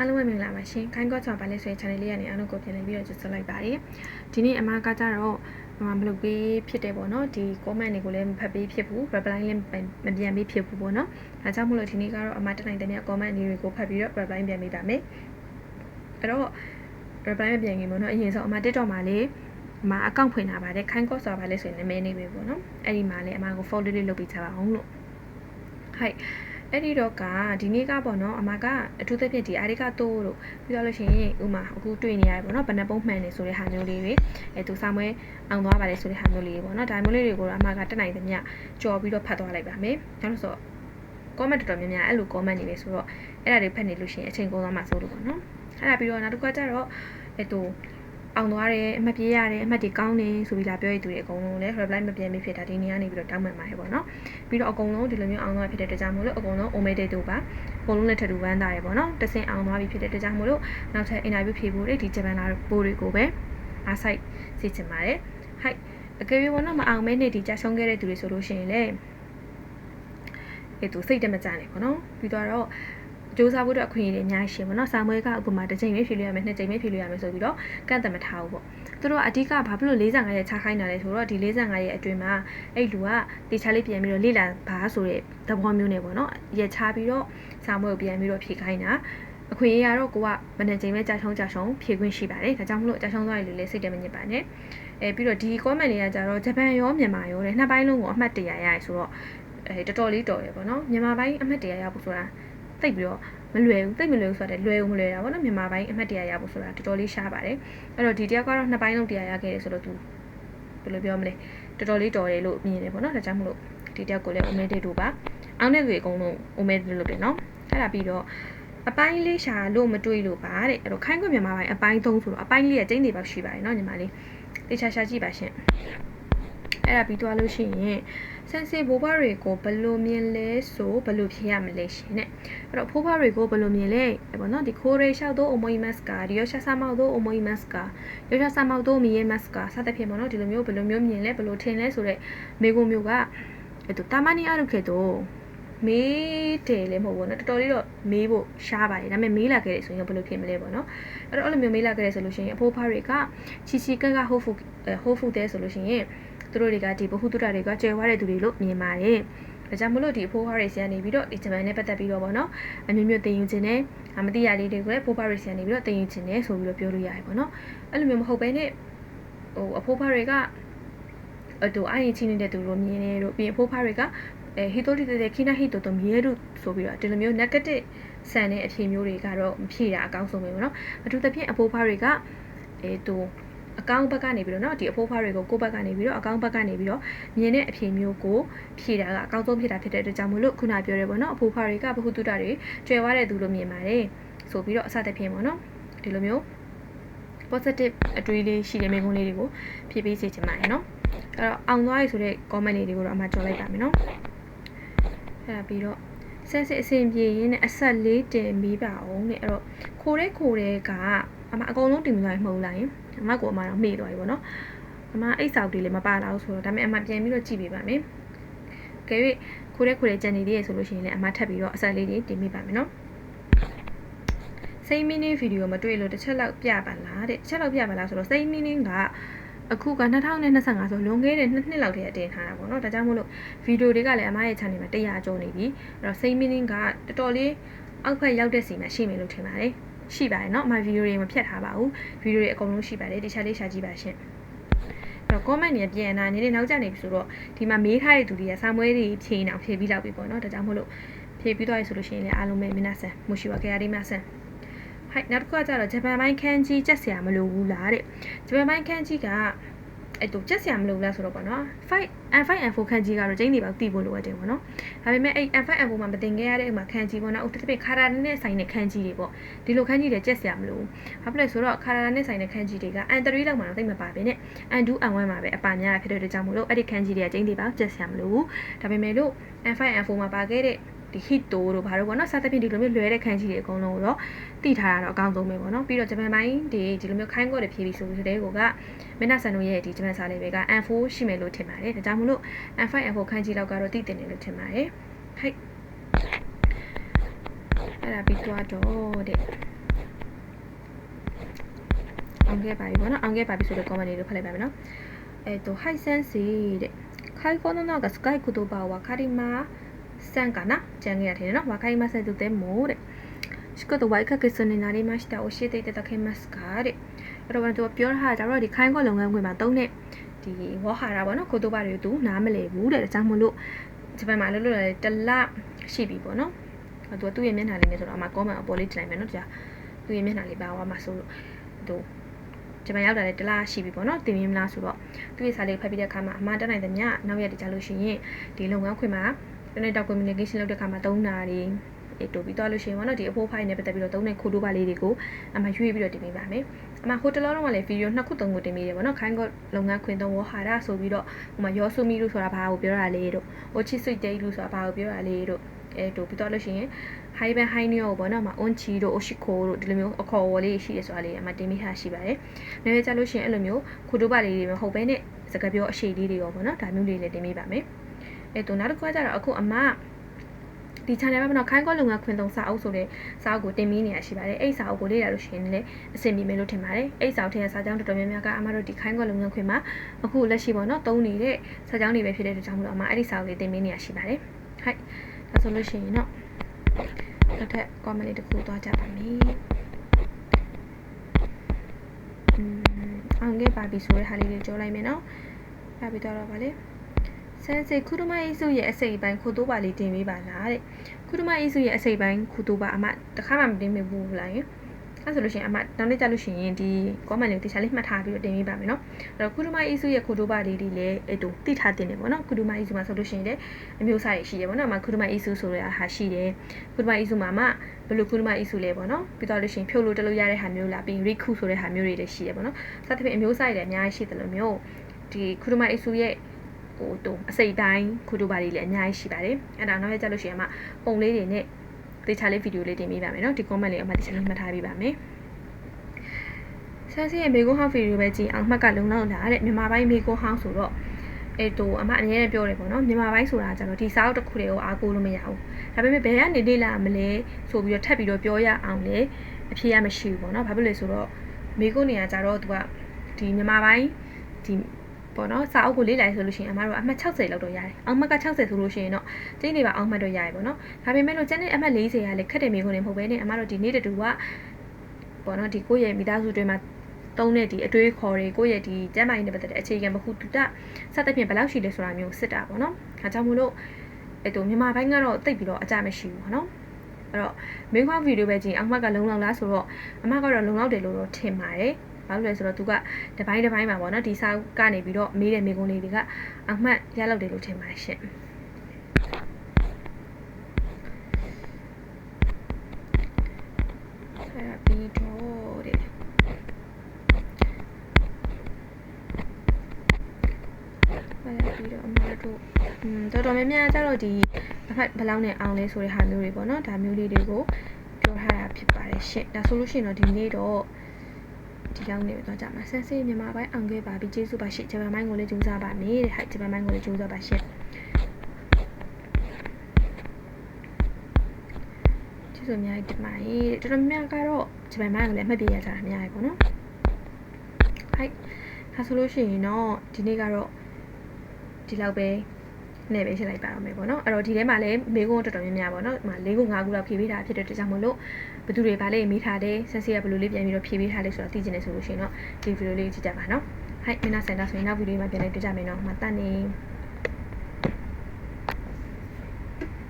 အားလုံးပဲမင်္ဂလာပါရှင်ခိုင်းကော့ချောပါလဲဆိုတဲ့ channel လေးကနေအားလုံးကိုပြန်လည်ပြီးတော့ကြိုဆိုလိုက်ပါတယ်ဒီနေ့အမကကြတော့မမလုပ်ပေးဖြစ်တယ်ပေါ့နော်ဒီ comment တွေကိုလည်းမဖတ်ပေးဖြစ်ဘူး reply လည်းမပြန်ပေးဖြစ်ဘူးပေါ့နော်ဒါကြောင့်မလို့ဒီနေ့ကတော့အမတက်နိုင်တဲ့မြတ် comment တွေကိုဖတ်ပြီးတော့ reply ပြန်ပေးပါမယ်အဲ့တော့ reply ပြန်ခင်ပေါ့နော်အရင်ဆုံးအမ TikTok မှာလေအမအကောင့်ဖွင့်ထားပါတယ်ခိုင်းကော့ဆိုတာပါလဲဆိုရင်နာမည်နေပဲပေါ့နော်အဲ့ဒီမှာလေအမကို follow လေးလုပ်ပေးချပါအောင်လို့ဟိုက် အဲ့ဒီတော့ကဒီနေ့ကပေါ့နော်အမကအထူးသဖြင့်ဒီအာရိကတိုးတို့ပြီးတော့လို့ရှိရင်ဥမာအခုတွေ့နေရတယ်ပေါ့နော်ဘယ်နှပုံမှန်နေဆိုတဲ့ဟာမျိုးလေးတွေအဲသူစာမွဲအောင်သွားပါတယ်ဆိုတဲ့ဟာမျိုးလေးတွေပေါ့နော်ဒါမျိုးလေးတွေကိုတော့အမကတက်နိုင်သမျှကြော်ပြီးတော့ဖတ်သွားလိုက်ပါမယ်ဒါလို့ဆို comment တော်တော်များများအဲ့လို comment နေပဲဆိုတော့အဲ့ဒါတွေဖတ်နေလို့ရှိရင်အချိန်ကုန်သွားမှာစိုးလို့ပေါ့နော်အဲ့ဒါပြီးတော့နောက်တစ်ခါကျတော့အဲသူ အောင်သွားတယ်အမှတ်ပြေးရတယ်အမှတ်တွေကောင်းတယ်ဆိုပြီးလာပြောရသူတွေအကုန်လုံးလည်း reply မပြန်မိဖြစ်တာဒီနေ့ကနေပြီးတော့တောင်းပန်ပါတယ်ပေါ့နော်ပြီးတော့အကုန်လုံးဒီလိုမျိုးအောင်သွားဖြစ်တဲ့တကြောင်မို့လို့အကုန်လုံး omitted တို့ပါအကုန်လုံးလည်းထပ်တူပန်းသားရပေါ့နော်တစင်အောင်သွားပြီဖြစ်တဲ့တကြောင်မို့လို့နောက်ထပ် interview ဖြေဖို့တွေဒီဂျပန်လာပို့တွေကိုပဲအားဆိုင်စီချင်ပါတယ်ဟိုက်အကယ်၍ဘောနော်မအောင်မဲနေဒီကြာရှုံးခဲ့တဲ့သူတွေဆိုလို့ရှိရင်လည်းအဲသူစိတ်တမကြနဲ့ပေါ့နော်ပြီးတော့ စူးစမ်းဖို့အတွက်အခွင့်အရေးတွေအများကြီးရှိပါတော့။စာမွေးကဥပမာတစ်ချိန်ပဲဖြေလို့ရမယ်နှစ်ချိန်ပဲဖြေလို့ရမယ်ဆိုပြီးတော့ကန့်သတ်မထားဘူးပေါ့။သူတို့ကအဓိကဘာဖြစ်လို့45ရဲ့ချခိုင်းတာလဲဆိုတော့ဒီ45ရဲ့အတွင်းမှာအဲ့လူကတေချာလေးပြန်ပြီးတော့လေ့လာပါဆိုတဲ့သဘောမျိုးနဲ့ပေါ့နော်။ရက်ချပြီးတော့စာမွေးကိုပြန်ပြီးတော့ဖြေခိုင်းတာအခွင့်အရေးကတော့ကိုကမနေ့ချိန်ပဲကြာချုံကြာချုံဖြေခွင့်ရှိပါတယ်။ဒါကြောင့်မလို့ကြာချုံသွားရလို့လေစိတ်တမညစ်ပါနဲ့။အဲပြီးတော့ဒီ comment တွေကကြတော့ဂျပန်ရောမြန်မာရောတဲ့နှစ်ပိုင်းလုံးကိုအမှတ်တရရရဆိုတော့အဲတော်တော်လေးတော်တယ်ပေါ့နော်။မြန်မာပိုင်းအမှတ်တရရဖို့ဆိုတာ သိပြီးတော့မလွယ်ဘူးတိတ်မလွယ်ဘူးဆိုတော့လွယ်ဦးမလွယ်တာပေါ့နော်မြန်မာပိုင်းအမှတ်တရရဖို့ဆိုတာတော်တော်လေးရှားပါတယ်အဲ့တော့ဒီတယောက်ကတော့နှစ်ပိုင်းလုံးတရားရခဲ့တယ်ဆိုတော့သူဘယ်လိုပြောမလဲတော်တော်လေးတော်တယ်လို့မြင်တယ်ပေါ့နော်ဒါကြောင့်မလို့ဒီတယောက်ကိုလည်း omitted တို့ပါအောင်တဲ့လူအကုန်လုံး omitted လုပ်တယ်နော်အဲ့ဒါပြီးတော့အပိုင်းလေးရှာလို့မတွေ့လို့ပါတဲ့အဲ့တော့ခိုင်းခွင့်မြန်မာပိုင်းအပိုင်း3ဆိုတော့အပိုင်းလေးကကျင်းနေပါရှိပါတယ်နော်ညီမလေးတေချာရှာကြည့်ပါရှင် အဲ့ဒါပြီးသွားလို့ရှိရင်ဆန်စီဘိုးဘတွေကိုဘယ်လိုမြင်လဲဆိုဘယ်လိုဖြေရမလဲရှင်တဲ့အဲ့တော့ဖိုးဘတွေကိုဘယ်လိုမြင်လဲပေါ့နော်ဒီခိုးရေလျှောက်တော့အမွိမတ်စကာဒီရရှာဆာမောက်တော့အမွိမတ်စကာရရှာဆာမောက်တော့မီယေမတ်စကာစသဖြင့်ပေါ့နော်ဒီလိုမျိုးဘယ်လိုမျိုးမြင်လဲဘယ်လိုထင်လဲဆိုတော့မေကုံမျိုးကအဲ့တော့တာမနီအရုခေတော့မေးတယ်လည်းမဟုတ်ဘူးเนาะတော်တော်လေးတော့မေးဖို့ရှားပါတယ်ဒါပေမဲ့မေးလာခဲ့တယ်ဆိုရင်ဘယ်လိုဖြစ်မလဲပေါ့เนาะအဲ့တော့အဲ့လိုမျိုးမေးလာခဲ့တယ်ဆိုလို့ရှိရင်အဖိုးဖားတွေကချီချီကက်ကဟိုဖူဟိုဖူတဲ့ဆိုလို့ရှိရင် သူတို့တွေကဒီဘဟုတုတတွေကကျွဲဝါတဲ့သူတွေလို့မြင်ပါတယ်ဒါကြောင့်မလို့ဒီဖိုးဟာရီဆီကနေပြီးတော့ဒီဂျပန်နဲ့ပတ်သက်ပြီးတော့ဗောနော်အမျိုးမျိုးတင်ယူခြင်းနဲ့အမတိရလေးတွေကိုလည်းဖိုးဟာရီဆီကနေပြီးတော့တင်ယူခြင်းနဲ့ဆိုပြီးတော့ပြောလို့ရတယ်ဗောနော်အဲ့လိုမျိုးမဟုတ်ဘဲနဲ့ဟိုအဖိုးဖားတွေကအတူအရင်ချင်းနေတဲ့သူတို့မြင်နေတို့ပြီးအဖိုးဖားတွေကအဲဟီတိုလီတဲ့ခိနာဟီတိုတိုမီယေရုဆိုပြီးတော့ဒီလိုမျိုး negative ဆန်တဲ့အဖြေမျိုးတွေကတော့မဖြေတာအကောင်းဆုံးပဲဗောနော်အထူးသဖြင့်အဖိုးဖားတွေကအဲတူ အကောင့်ဘက်ကနေပြီးတော့เนาะဒီအဖိုးဖွားတွေကိုကိုယ့်ဘက်ကနေပြီးတော့အကောင့်ဘက်ကနေပြီးတော့မြင်တဲ့အဖြေမျိုးကိုဖြည့်တာကအကောင့်ဆုံးဖြစ်တာဖြစ်တဲ့အတွက်ကြောင့်မလို့ခုနပြောရဲပေါ့နော်အဖိုးဖွားတွေကဘဟုတုတတွေကျွယ်ဝတဲ့သူလို့မြင်ပါတယ်ဆိုပြီးတော့အစသဖြင့်ပေါ့နော်ဒီလိုမျိုး positive အတွေးလေးရှိတဲ့မိကုန်းလေးတွေကိုဖြည့်ပေးစေချင်ပါတယ်နော်အဲ့တော့အောင်သွားပြီဆိုတဲ့ comment လေးတွေကိုတော့အမှကြော်လိုက်ပါမယ်နော်အဲ့ဒါပြီးတော့ဆက်စစ်အဆင်ပြေရင်းနဲ့အဆက်လေးတင်ပြီးပါအောင်တဲ့အဲ့တော့ခိုးတဲ့ခိုးတဲ့က အမအကုန်လုံးတင်ပြီးသွားရင်မဟုတ်လားယင်အမကိုအမတော့မေ့သွားပြီပေါ့နော်အမအိတ်ဆောက်တွေလည်းမပါလာဘူးဆိုတော့ဒါပေမဲ့အမပြန်ပြီးတော့ကြည့်ပေးပါမယ်ကဲ၍ခိုးတဲ့ခိုးတဲ့ကြံနေသေးရဆိုလို့ရှိရင်လည်းအမထပ်ပြီးတော့အဆက်လေးတွေတင်ပေးပါမယ်နော်စိတ်မင်းင်းဗီဒီယိုမတွေ့လို့တစ်ချက်လောက်ပြပါလားတဲ့တစ်ချက်လောက်ပြပါလားဆိုတော့စိတ်မင်းင်းကအခုက2025ဆိုလွန်ခဲ့တဲ့နှစ်နှစ်လောက်တည်းအတင်ထားတာပေါ့နော်ဒါကြောင့်မို့လို့ဗီဒီယိုတွေကလည်းအမရဲ့ channel မှာ100ကျော်နေပြီအဲ့တော့စိတ်မင်းင်းကတော်တော်လေးအောက်ဖက်ရောက်တဲ့စီမှာရှိမယ်လို့ထင်ပါတယ် ရှိပါတယ်เนาะအမဗီဒီယိုတွေမဖြတ်ထားပါဘူးဗီဒီယိုတွေအကုန်လုံးရှိပါတယ်တခြားလေးရှာကြည့်ပါရှင်တော့ comment တွေပြန်လာနေနေနောက်ကျနေပြီဆိုတော့ဒီမှာမေးထားတဲ့သူတွေကစာမွေးတွေဖြေနေအောင်ဖြေပြီးတော့ပြီပေါ့နော်ဒါကြောင့်မို့လို့ဖြေပြီးတော့ရဆိုလို့ရှိရင်လည်းအားလုံးပဲမနာဆန်မူရှိဝါကေယာဒီမဆန်ဟိုက်နောက်တစ်ခုကကျတော့ဂျပန်ပိုင်းခန်းကြီးကြက်စရာမလိုဘူးလားတဲ့ဂျပန်ပိုင်းခန်းကြီးက အဲ့တော့ကြက်စရာမလိုဘူးလားဆိုတော့ပေါ့နော်5 N5 N4 ခန်းကြီးကတော့ကျင်းနေပါတည်ဖို့လိုအပ်တယ်ပေါ့နော်ဒါပေမဲ့အဲ့ N5 N4 မှာမတင်ခဲ့ရတဲ့ဥမာခန်းကြီးပေါ့နော်ဥတပိခါရာနဲ့ဆိုင်တဲ့ခန်းကြီးတွေပေါ့ဒီလိုခန်းကြီးတွေကြက်စရာမလိုဘူးဘာဖြစ်လဲဆိုတော့ခါရာနဲ့ဆိုင်တဲ့ခန်းကြီးတွေက N3 လောက်မှတော့သိမပါပဲနဲ့ N2 N1 မှာပဲအပါများဖြစ်တဲ့အတွက်ကြောင့်မို့လို့အဲ့ဒီခန်းကြီးတွေကကျင်းနေပါကြက်စရာမလိုဘူးဒါပေမဲ့လို့ N5 N4 မှာပါခဲ့တဲ့ ဒီ hit တို့တို့ဘာလို့ပေါ့နော်စသဖြင့်ဒီလိုမျိုးလွယ်တဲ့ခန်းကြီးတွေအကုန်လုံးကိုတော့တိထားတာတော့အကောင်းဆုံးပဲပေါ့နော်ပြီးတော့ဂျပန်ပိုင်းဒီဒီလိုမျိုးခိုင်းကော့တွေဖြည့်ပြီးဆိုပြီးတဲ့ကိုကမင်းနာဆန်တို့ရဲ့ဒီဂျပန်စာလေးပဲက N4 ရှိမယ်လို့ထင်ပါတယ်ဒါကြောင့်မလို့ N5 N4 ခန်းကြီးလောက်ကတော့တိတင်တယ်လို့ထင်ပါတယ်ဟိုက်အဲ့ဒါပြီးသွားတော့တဲ့ အောင်ခဲ့ပါပြီပေါ့နော်အောင်ခဲ့ပါပြီဆိုတော့ comment လေးတို့ဖတ်လိုက်ပါမယ်နော်えっとハイセンシーで介護のなんかスカイ言葉は分かりませ んかなじゃんやての分かりませんとでもでしかとワイカケスになりました教えていただけますかでအဲ့တော့သူပြောတာကြတော့ဒီခိုင်းကောလုပ်ငန်းခွင်မှာတုံးတဲ့ဒီဝါဟာရပေါ့နော်ကိုတိုဘာတွေသူနားမလည်ဘူးတဲ့ဒါကြောင့်မလို့ဂျပန်မှာလို့လို့တလရှိပြီပေါ့နော်သူကသူ့ရဲ့မျက်နှာလေးနဲ့ဆိုတော့အမ comment အပေါ်လေးတင်လိုက်မယ်နော်ကြာသူ့ရဲ့မျက်နှာလေးပါသွားမှာဆိုလို့သူဂျပန်ရောက်တာလည်းတလားရှိပြီပေါ့နော်တင်မြင်မလားဆိုတော့သူ့ရဲ့စာလေးဖတ်ပြီးတဲ့အခါမှာအမှားတက်နိုင်တဲ့မြနောက်ရက်တကြလို့ရှိရင်ဒီလုပ်ငန်းခွင်မှာ တနေ့တော့ communication လုပ်တဲ့အခါမှာသုံးတာတွေအေးတူပြီးတော့လို့ရှိရင်ပေါ့နော်ဒီအဖိုးဖိုင်နဲ့ပတ်သက်ပြီးတော့သုံးတဲ့ခိုးတိုးပါလေးတွေကိုအမှရွေးပြီးတော့တင်ပေးပါမယ်အမှဟိုတလောတော့မှလည်းဗီဒီယိုနှစ်ခုသုံးခုတင်ပေးတယ်ပေါ့နော်ခိုင်းကလုပ်ငန်းခွင်သုံးဝဟာရဆိုပြီးတော့ဟိုမှာရောဆူမီလို့ဆိုတာဘာကိုပြောတာလဲတို့ဟိုချစ်ဆွိတ်တေးလို့ဆိုတာဘာကိုပြောတာလဲတို့အဲတူပြီးတော့လို့ရှိရင် high band high new ပေါ့နော်မှာ on chi တို့ oshiko တို့ဒီလိုမျိုးအခေါ်အဝေါ်လေးရှိတယ်ဆိုတာလေးအမှတင်မိထားရှိပါတယ်။နည်းနည်းကြလို့ရှိရင်အဲ့လိုမျိုးခိုတိုးပါလေးတွေမဟုတ်ဘဲနဲ့စကားပြောအရှိလေးတွေရောပေါ့နော်ဒါမျိုးလေးလည်းတင်မိပါမယ်။ အဲတူနောက်တစ်ခုကကြတော့အခုအမဒီ channel မှာတော့ခိုင်းကောလုပ်ငန်းခွင်သုံးစာအုပ်ဆိုတဲ့စာအုပ်ကိုတင်ပြီးနေရရှိပါတယ်အဲ့စာအုပ်ကိုလေ့လာလို့ရှိရင်လည်းအဆင်ပြေမယ်လို့ထင်ပါတယ်အဲ့စာအုပ်ထဲကစာကြောင်းတော်တော်များများကအမတို့ဒီခိုင်းကောလုပ်ငန်းခွင်မှာအခုလက်ရှိပေါ့နော်သုံးနေတဲ့စာကြောင်းတွေပဲဖြစ်တဲ့အတွက်ကြောင့်မလို့အမအဲ့ဒီစာအုပ်လေးတင်ပြီးနေရရှိပါတယ်ဟုတ်ဒါဆိုလို့ရှိရင်တော့နောက်ထပ် comment လေးတစ်ခုသွားကြပါမယ်อืมအောင်ခဲ့ပါပြီဆိုတဲ့ဟာလေးတွေကြောလိုက်မယ်နော်။အဲ့ပြီးတော့ဗာလေ။ ဆန်စေခုရမအိစုရဲ့အစိပ်ပိုင်းခုတိုးပါလေးတင်ပေးပါလားတဲ့။ခုရမအိစုရဲ့အစိပ်ပိုင်းခုတိုးပါအမတခါမှမတင်မိဘူးလားယင်။အဲ့ဆိုလို့ရှိရင်အမနောက်နေ့ကြလို့ရှိရင်ဒီ comment လေးကိုတခြားလေးမှတ်ထားပြီးတော့တင်ပေးပါမယ်နော်။အဲ့တော့ခုရမအိစုရဲ့ခုတိုးပါလေးဒီလည်းအဲ့တူတိထားတင်တယ်ပေါ့နော်။ခုရမအိစုမှာဆိုလို့ရှိရင်လည်းအမျိုးအစားတွေရှိတယ်ပေါ့နော်။အမခုရမအိစုဆိုတဲ့ဟာရှိတယ်။ခုရမအိစုမှာမှဘယ်လိုခုရမအိစုလဲပေါ့နော်။ပြီးတော့လို့ရှိရင်ဖြုတ်လို့တလို့ရတဲ့ဟာမျိုးလားပြီး recruit ဆိုတဲ့ဟာမျိုးတွေလည်းရှိတယ်ပေါ့နော်။စသဖြင့်အမျိုးအစားတွေလည်းအများကြီးရှိတယ်လို့မျိုးဒီခုရမအိစုရဲ့ ဟိုတုံအစိတ်တိုင်းခုတူပါလေးလည်းအများကြီးရှိပါတယ်အဲ့ဒါနောက်ရကြလို့ရှိရင်မှပုံလေးတွေနဲ့တေချာလေးဗီဒီယိုလေးတင်ပေးပါမယ်နော်ဒီ comment လေးအမှတေချာလေးမှတ်ထားပေးပါမယ်ဆန်းစီရဲ့မေကွန်ဟောင်းဗီဒီယိုပဲကြည့်အောင်မှတ်ကလုံလောက်လာတဲ့မြန်မာပိုင်းမေကွန်ဟောင်းဆိုတော့အဲ့တော့အမအငယ်နဲ့ပြောတယ်ပေါ့နော်မြန်မာပိုင်းဆိုတာကျတော့ဒီစာအုပ်တစ်ခုတည်းကိုအားကိုးလို့မရဘူးဒါပေမဲ့ဘယ်ကနေလေ့လာမလဲဆိုပြီးတော့ထပ်ပြီးတော့ပြောရအောင်လေအဖြေရမရှိဘူးပေါ့နော်ဘာဖြစ်လဲဆိုတော့မေကွန်နေရာကျတော့သူကဒီမြန်မာပိုင်းဒီ ပေါ့နော်စာအုပ်ကိုလေ့လာဆိုလို့ရှိရင်အမတို့အမှတ်60လောက်တော့ရတယ်။အောင်မှတ်က60ဆိုလို့ရှိရင်တော့ကျင်းနေပါအောင်မှတ်တော့ရတယ်ပေါ့နော်။ဒါပေမဲ့လို့ကျန်တဲ့အမှတ်40ကလည်းခက်တယ်မျိုးကိုနေမဟုတ်ဘဲနဲ့အမတို့ဒီနေ့တူကပေါ့နော်ဒီကိုယ့်ရဲ့မိသားစုတွေမှာတုံးတဲ့ဒီအတွေးခေါ်တွေကိုယ့်ရဲ့ဒီကျမ်းမာရေးနဲ့ပတ်သက်တဲ့အခြေခံမဟုတူတစသဖြင့်ဘယ်လောက်ရှိလဲဆိုတာမျိုးစစ်တာပေါ့နော်။ဒါကြောင့်မို့လို့အဲ့တော့မြန်မာဘိုင်းကတော့တိတ်ပြီးတော့အကြမရှိဘူးပေါ့နော်။အဲ့တော့မိခွာဗီဒီယိုပဲကြည့်အောင်မှတ်ကလုံလောက်လားဆိုတော့အမကတော့လုံလောက်တယ်လို့တော့ထင်ပါတယ်။ ဘာလို့လဲဆိုတော့သူကတပိုင်းတပိုင်းမှာပေါ့နော်ဒီစာကနေပြီးတော့မေးတဲ့မိကုံးလေးတွေကအမှတ်ရလောက်တယ်လို့ထင်ပါတယ်ရှင်အဲ့ဒါပြီးတော့တဲ့အဲ့ဒါပြီးတော့အမတို့อืมတော်တော်များများကျတော့ဒီအဖက်ဘယ်လောက်နဲ့အောင်လဲဆိုတဲ့ဟာမျိုးတွေပေါ့နော်ဒါမျိုးလေးတွေကိုပြောထားတာဖြစ်ပါတယ်ရှင်ဒါဆိုလို့ရှိရင်တော့ဒီနေ့တော့ ဒီလောက်နေတော့ကြမှာဆန်းစေးမြန်မာပိုင်းအောင်ခဲ့ပါပြီကျေးဇူးပါရှင့်ဂျပန်ပိုင်းကိုလည်းကြိုးစားပါမယ်တဲ့ဟာဂျပန်ပိုင်းကိုလည်းကြိုးစားပါရှင့်ကျေးဇူးအများကြီးတင်ပါတယ်တော်တော်များများကတော့ဂျပန်ပိုင်းကိုလည်းအမှတ်ပြရကြတာအများကြီးပေါ့နော်ဟိုက်ဒါဆိုလို့ရှိရင်တော့ဒီနေ့ကတော့ဒီလောက်ပဲ နဲ့ပဲရှင်းလိုက်ပါတော့မယ်ပေါ့နော်အဲ့တော့ဒီထဲမှာလည်းမေကုန်းတော်တော်များများပေါ့နော်ဟို၄ခု၅ခုလောက်ဖြည့်ပေးတာဖြစ်တဲ့အတွက်ကြောင့်မလို့ဘယ်သူတွေဗာလေးမေးထားတယ်ဆက်စီကဘယ်လိုလေးပြန်ပြီးတော့ဖြည့်ပေးထားလဲဆိုတော့သိချင်တယ်ဆိုလို့ရှိရင်တော့ဒီဗီဒီယိုလေးကြည့်ကြပါနော်ဟိုက်မင်းနာစင်တာဆိုရင်နောက်ဗီဒီယိုမှာပြန်လည်တွေ့ကြမယ်နော်မှာတတ်နေ